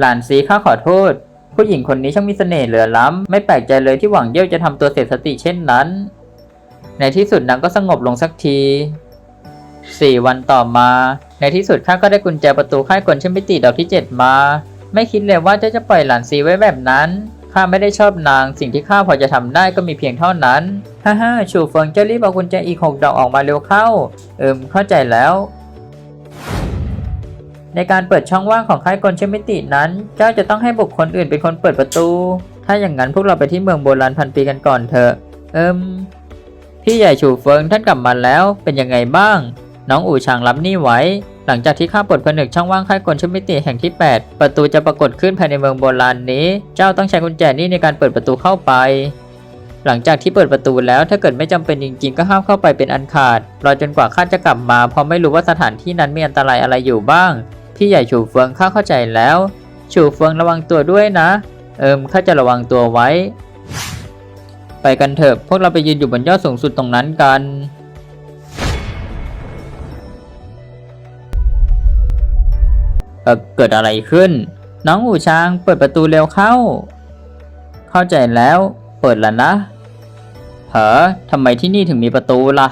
หลานซีข้าขอโทษ ผู้หญิงคนนี้ช่างมีเสน่ห์เหลือล้ำ ไม่แปลกใจเลยที่หวังเยี่ยวจะทำตัวเสียสติเช่นนั้น ในที่สุดนางก็สงบลงสักทีสี่วันต่อมา ในที่สุดข้าก็ได้กุญแจประตูค่ายกลชั้นมิติดอกที่เจ็ดมา ไม่คิดเลยว่าเจ้าจะปล่อยหลานซีไว้แบบนั้นข้าไม่ได้ชอบนาง สิ่งที่ข้าพอจะทำได้ก็มีเพียงเท่านั้นฮ่าฮ่าชูเฟิงเจ้ารีบเอากุญแจอีกหกดอกออกมาเร็วเข้า เอิมเข้าใจแล้ว ในการเปิดช่องว่างของค่ายกลเชมิตินั้น เจ้าจะต้องให้บุคคลอื่นเป็นคนเปิดประตู ถ้าอย่างนั้นพวกเราไปที่เมืองโบราณพันปีกันก่อนเถอะ เอิมพี่ใหญ่ชูเฟิงท่านกลับมาแล้ว เป็นยังไงบ้าง น้องอู่ชางรับหนี่ไว้ หลังจากที่ข้าปลดผนึกช่องว่างค่ายกลเชมิติแห่งที่ 8 ประตูจะปรากฏขึ้นภายในเมืองโบราณนี้ เจ้าต้องใช้กุญแจนี้ในการเปิดประตูเข้าไปหลังจากที่เปิดประตูแล้วถ้าเกิดไม่จำเป็นจริงๆ ก็ห้ามเข้าไปเป็นอันขาดรอจนกว่าข้าจะกลับมาเพราะไม่รู้ว่าสถานที่นั้นมีอันตรายอะไรอยู่บ้าง พี่ใหญ่ฉูเฟิงข้าเข้าใจแล้วฉูเฟิงระวังตัวด้วยนะ เอิมข้าจะระวังตัวไว้ ไปกันเถอะพวกเราไปยืนอยู่บนยอดสูงสุดตรงนั้นกันเออเกิดอะไรขึ้น น้องอูช้างเปิดประตูเร็วเข้า เข้าใจแล้ว เปิดแล้วนะ เหรอทำไมที่นี่ถึงมีประตูล่ะ